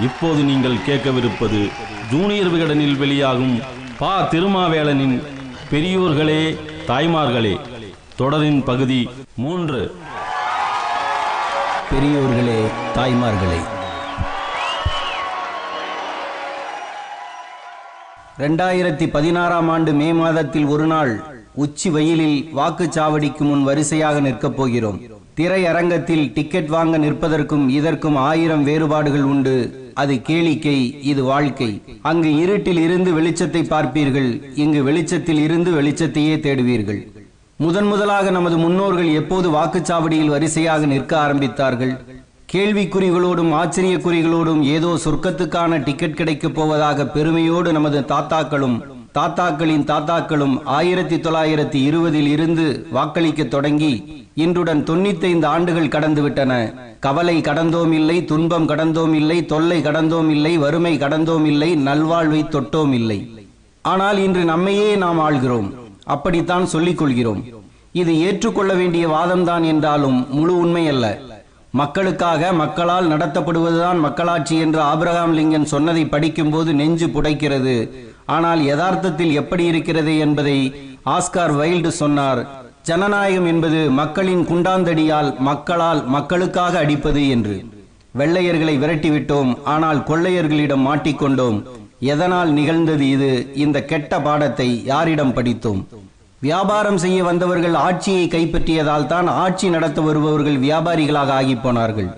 இப்போது நீங்கள் கேட்கவிருப்பது ஜூனியர் விகடனில் வெளியாகும் பா. திருமாவேளனின் பெரியோர்களே தாய்மார்களே தொடரின் பகுதி மூன்று. பெரியோர்களே தாய்மார்களே. ரெண்டாயிரத்தி பதினாறாம் ஆண்டு மே மாதத்தில் ஒரு நாள் உச்சி வெயிலில் வாக்குச்சாவடிக்கு முன் வரிசையாக நிற்கப் போகிறோம். திரையரங்கத்தில் டிக்கெட் வாங்க நிற்பதற்கும் இதற்கும் ஆயிரம் வேறுபாடுகள் உண்டு. அது கேளிக்கை இது வாழ்க்கை. அங்கு இருட்டில் இருந்து வெளிச்சத்தை பார்ப்பீர்கள் இங்கு வெளிச்சத்தில் இருந்து வெளிச்சத்தையே தேடுவீர்கள். முதன் முதலாக நமது முன்னோர்கள் எப்போது வாக்குச்சாவடியில் வரிசையாக நிற்க ஆரம்பித்தார்கள்? கேள்விக்குறிகளோடும் ஆச்சரியக்குறிகளோடும் ஏதோ சொர்க்கத்துக்கான டிக்கெட் கிடைக்கப் போவதாக பெருமையோடு நமது தாத்தாக்களும் தாத்தாக்களின் தாத்தாக்களும் ஆயிரத்தி தொள்ளாயிரத்தி இருபதில் இருந்து வாக்களிக்க தொடங்கி இன்றுடன் தொண்ணூத்தைந்து ஆண்டுகள் கடந்துவிட்டன. கவலை கடந்தோம் இல்லை துன்பம் கடந்தோம் இல்லை தொல்லை கடந்தோம் இல்லை வறுமை கடந்தோம் இல்லை நல்வாழ்வை தொட்டோம் இல்லை ஆனால் இன்று நம்மையே நாம் ஆள்கிறோம். அப்படித்தான் சொல்லிக் கொள்கிறோம். இது ஏற்றுக்கொள்ள வேண்டிய வாதம்தான் என்றாலும் முழு உண்மை அல்ல மக்களுக்காக மக்களால் நடத்தப்படுவதுதான் மக்களாட்சி என்று ஆபிரகாம் லிங்கன் சொன்னதை படிக்கும்போது நெஞ்சு புடைக்கிறது. ஆனால் யதார்த்தத்தில் எப்படி இருக்கிறது என்பதை ஆஸ்கார் வைல்டு சொன்னார். ஜனநாயகம் என்பது மக்களின் குண்டாந்தடியால் மக்களால் மக்களுக்காக அடிப்பது என்று. வெள்ளையர்களை விரட்டிவிட்டோம் ஆனால் கொள்ளையர்களிடம் மாட்டிக்கொண்டோம். எதனால் நிகழ்ந்தது இது? இந்த கெட்ட பாடத்தை யாரிடம் படித்தோம்? வியாபாரம் செய்ய வந்தவர்கள் ஆட்சியை கைப்பற்றியதால் தான் ஆட்சி நடத்த வருபவர்கள் வியாபாரிகளாக ஆகி போனார்கள்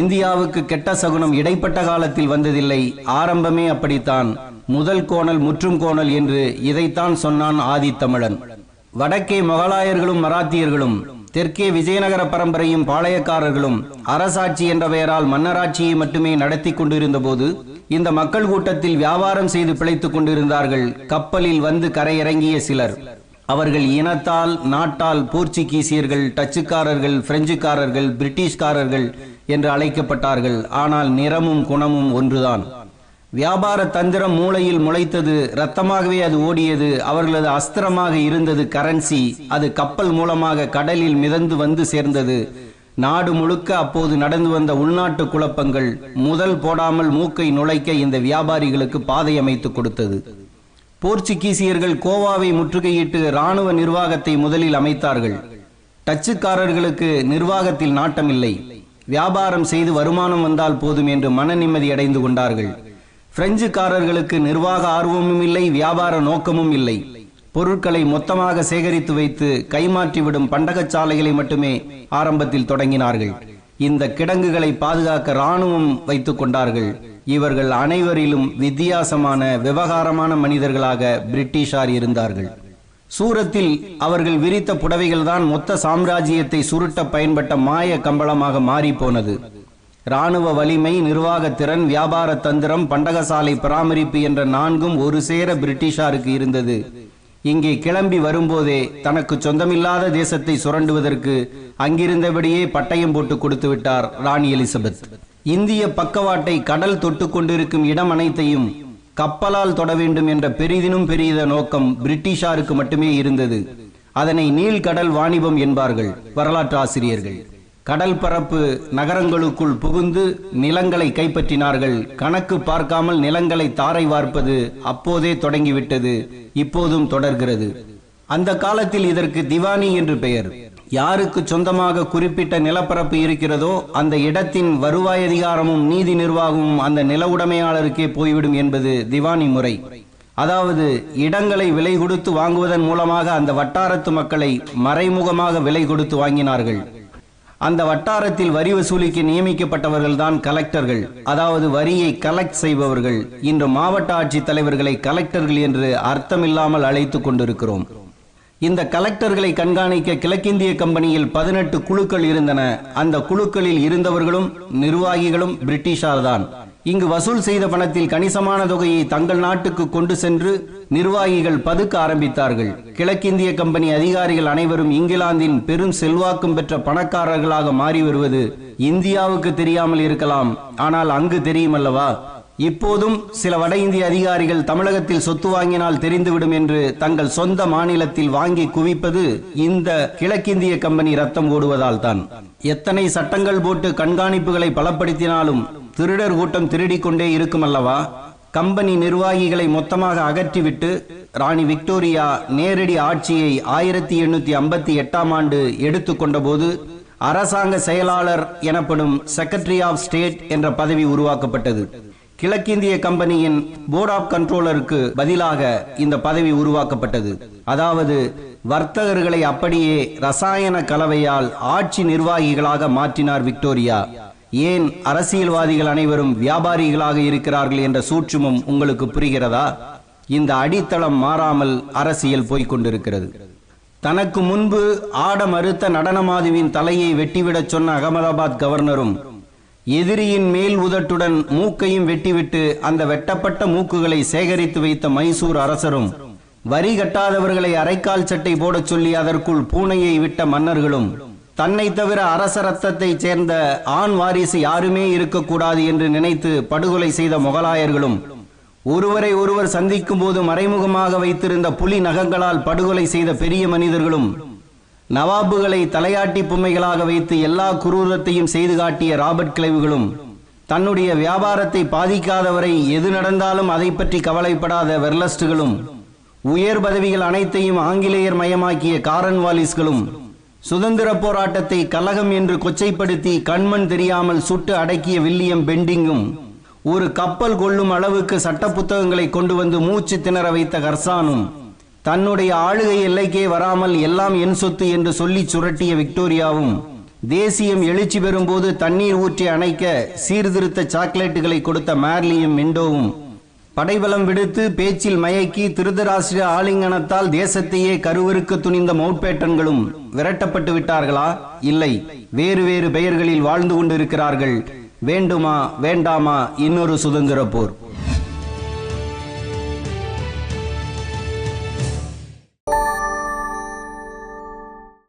இந்தியாவுக்கு கெட்ட சகுனம் இடைப்பட்ட காலத்தில் வந்ததில்லை. ஆரம்பமே அப்படித்தான். முதல் கோணல் முற்றும் கோணல் என்று இதைத்தான் சொன்னான் ஆதித்தமிழன். வடக்கே மொகலாயர்களும் மராத்தியர்களும் தெற்கே விஜயநகர பரம்பரையும் பாளையக்காரர்களும் அரசாட்சி என்ற பெயரால் மன்னராட்சியை மட்டுமே நடத்தி கொண்டிருந்த போது இந்த மக்கள் கூட்டத்தில் வியாபாரம் செய்து பிழைத்துக் கொண்டிருந்தார்கள். கப்பலில் வந்து கரையிறங்கிய சிலர். அவர்கள் இனத்தால் நாட்டால் போர்ச்சுகீசியர்கள் டச்சுக்காரர்கள் பிரெஞ்சுக்காரர்கள் பிரிட்டிஷ்காரர்கள் என்று அழைக்கப்பட்டார்கள். ஆனால் நிறமும் குணமும் ஒன்றுதான். வியாபார தந்திரம் மூளையில் முளைத்தது ரத்தமாகவே அது ஓடியது அவர்களது அஸ்திரமாக இருந்தது கரன்சி அது கப்பல் மூலமாக கடலில் மிதந்து வந்து சேர்ந்தது. நாடு முழுக்க அப்போது நடந்து வந்த உள்நாட்டு குழப்பங்கள் முதல் போடாமல் மூக்கை நுழைக்க இந்த வியாபாரிகளுக்கு பாதை அமைத்து கொடுத்தது. போர்ச்சுகீசியர்கள் கோவாவை முற்றுகையிட்டு ராணுவ நிர்வாகத்தை முதலில் அமைத்தார்கள். டச்சுக்காரர்களுக்கு நிர்வாகத்தில் நாட்டமில்லை. வியாபாரம் செய்து வருமானம் வந்தால் போதும் என்று மன நிம்மதி அடைந்து கொண்டார்கள். பிரெஞ்சுக்காரர்களுக்கு நிர்வாக ஆர்வமும் இல்லை வியாபார நோக்கமும் இல்லை. பொருட்களை மொத்தமாக சேகரித்து வைத்து கைமாற்றிவிடும் பண்டகச்சாலைகளை மட்டுமே ஆரம்பத்தில் தொடங்கினார்கள். இந்த கிடங்குகளை பாதுகாக்க ராணுவம் வைத்துக் கொண்டார்கள். இவர்கள் அனைவரிலும் வித்தியாசமான விவகாரமான மனிதர்களாக பிரிட்டிஷார் இருந்தார்கள். சூரத்தில் அவர்கள் விரித்த புடவைகள்தான் மொத்த சாம்ராஜ்யத்தை சுருட்ட பயன்பட்ட மாய கம்பளமாக மாறி போனது ராணுவ வலிமை நிர்வாகத்திறன் வியாபார தந்திரம் பண்டகசாலை பராமரிப்பு என்ற நான்கும் ஒரு சேர பிரிட்டிஷாருக்கு இருந்தது. இங்கே கிளம்பி வரும்போதே தனக்கு சொந்தமில்லாத தேசத்தை சுரண்டுவதற்கு அங்கிருந்தபடியே பட்டயம் போட்டு கொடுத்து விட்டார் ராணி எலிசபெத். இந்திய பக்கவாட்டை கடல் தொட்டு கொண்டிருக்கும் இடம் அனைத்தையும் கப்பலால் தொட வேண்டும் என்ற பெரிதினும் பெரியத நோக்கம் பிரிட்டிஷாருக்கு மட்டுமே இருந்தது. அதனை நீள்கடல் வாணிபம் என்பார்கள் வரலாற்று ஆசிரியர்கள். கடல் பரப்பு நகரங்களுக்குள் புகுந்து நிலங்களை கைப்பற்றினார்கள். கணக்கு பார்க்காமல் நிலங்களை தாரை வார்ப்பது அப்போதே தொடங்கிவிட்டது இப்போதும் தொடர்கிறது. அந்த காலத்தில் இதற்கு திவானி என்று பெயர். யாருக்கு சொந்தமாக குறிப்பிட்ட நிலப்பரப்பு இருக்கிறதோ அந்த இடத்தின் வருவாய் அதிகாரமும் நீதி நிர்வாகமும் அந்த நில உடைமையாளருக்கே போய்விடும் என்பது திவானி முறை. அதாவது இடங்களை விலை கொடுத்து வாங்குவதன் மூலமாக அந்த வட்டாரத்து மக்களை மறைமுகமாக விலை கொடுத்து வாங்கினார்கள். அந்த வட்டாரத்தில் வரி வசூலிக்க நியமிக்கப்பட்டவர்கள் தான் கலெக்டர்கள். அதாவது வரியை கலெக்ட் செய்பவர்கள். இன்று மாவட்ட ஆட்சித் தலைவர்களை கலெக்டர்கள் என்று அர்த்தமில்லாமல் அழைத்துக் கொண்டிருக்கிறோம். இந்த கலெக்டர்களை கண்காணிக்க கிழக்கிந்திய கம்பெனியில் பதினெட்டு குழுக்கள் இருந்தன. அந்த குழுக்களில் இருந்தவர்களும் நிர்வாகிகளும் பிரிட்டிஷார் தான் இங்கு வசூல் செய்த பணத்தில் கணிசமான தொகையை தங்கள் நாட்டுக்கு கொண்டு சென்று நிர்வாகிகள் பதுக்க ஆரம்பித்தார்கள். கிழக்கிந்திய கம்பெனி அதிகாரிகள் அனைவரும் இங்கிலாந்தின் பெரும் செல்வாக்கும் பெற்ற பணக்காரர்களாக மாறி வருவது இந்தியாவுக்கு தெரியாமல் இருக்கலாம். ஆனால் அங்கு தெரியுமல்லவா? இப்போதும் சில வட இந்திய அதிகாரிகள் தமிழகத்தில் சொத்து வாங்கினால் தெரிந்துவிடும் என்று தங்கள் சொந்த மாநிலத்தில் வாங்கி குவிப்பது இந்த கிழக்கிந்திய கம்பெனி ரத்தம் ஓடுவதால் தான் எத்தனை சட்டங்கள் போட்டு கண்காணிப்புகளை பலப்படுத்தினாலும் திருடர் கூட்டம் திருடிக் கொண்டே இருக்கும் அல்லவா கம்பெனி நிர்வாகிகளை மொத்தமாக அகற்றிவிட்டு ராணி விக்டோரியா நேரடி ஆட்சியை ஆயிரத்தி எண்ணூத்தி ஐம்பத்தி எட்டாம் ஆண்டு எடுத்துக்கொண்டபோது அரசாங்க செயலாளர் எனப்படும் செக்ரட்டரி ஆஃப் ஸ்டேட் என்ற பதவி உருவாக்கப்பட்டது. கிழக்கிந்திய கம்பெனியின் போர்ட் ஆஃப் கண்ட்ரோலருக்கு பதிலாக இந்த பதவி உருவாக்கப்பட்டது. அதாவது வர்த்தகர்களை அப்படியே ரசாயன கலவையால் ஆட்சி நிர்வாகிகளாக மாற்றினார் விக்டோரியா. ஏன் அரசியல்வாதிகள் அனைவரும் வியாபாரிகளாக இருக்கிறார்கள் என்ற சூட்சுமம் உங்களுக்கு புரிகிறதா? இந்த அடித்தளம் மாறாமல் அரசியல் போய்கொண்டிருக்கிறது தனக்கு முன்பு ஆட மறுத்த நடனமாதுவின் தலையை வெட்டிவிடச் சொன்ன அகமதாபாத் கவர்னரும் எதிரியின் மேல் உதட்டுடன் மூக்கையும் வெட்டிவிட்டு அந்த வெட்டப்பட்ட மூக்குகளை சேகரித்து வைத்த மைசூர் அரசரும் வரி கட்டாதவர்களை அரைக்கால் சட்டை போடச் சொல்லி அதற்குள் பூனையை விட்ட மன்னர்களும் தன்னை தவிர அரச ரத்தத்தைச் சேர்ந்த ஆண் வாரிசு யாருமே இருக்கக்கூடாது என்று நினைத்து படுகொலை செய்த முகலாயர்களும் ஒருவரை ஒருவர் சந்திக்கும் போது மறைமுகமாக வைத்திருந்த புலி நகங்களால் படுகொலை செய்த பெரிய மனிதர்களும் நவாபுகளை தலையாட்டி பொம்மைகளாக வைத்து எல்லா குரூரத்தையும் செய்து காட்டிய ராபர்ட் கிளைவுகளும் தன்னுடைய வியாபாரத்தை பாதிக்காதவரை எது நடந்தாலும் அதை பற்றி கவலைப்படாத வெர்லஸ்டுகளும் உயர் பதவிகள் அனைத்தையும் ஆங்கிலேயர் மயமாக்கிய காரன் வாலிஸ்களும் சுதந்திர போராட்டத்தை கலகம் என்று கொச்சைப்படுத்தி கண்மண் தெரியாமல் சுட்டு அடக்கிய வில்லியம் பெண்டிங்கும் ஒரு கப்பல் கொள்ளும் அளவுக்கு சட்ட புத்தகங்களை கொண்டு வந்து மூச்சு திணற வைத்த கர்சானும் தன்னுடைய ஆளுகை எல்லைக்கே வராமல் எல்லாம் என் சொத்து என்று சொல்லி சுரட்டிய விக்டோரியாவும் தேசியம் எழுச்சி பெறும்போது தண்ணீர் ஊற்றி அணைக்க சீர்திருத்த சாக்லேட்டுகளை கொடுத்த மேர்லியும் மிண்டோவும் படைபலம் விடுத்து பேச்சில் மயக்கி திருதராசிர ஆலிங்கனத்தால் தேசத்தையே கருவறுக்க துணிந்த மவுட்பேட்டன்களும் விரட்டப்பட்டு விட்டார்களா? இல்லை. வேறு வேறு பெயர்களில் வாழ்ந்து கொண்டிருக்கிறார்கள். வேண்டுமா வேண்டாமா? இன்னொரு சுதந்திர போர்.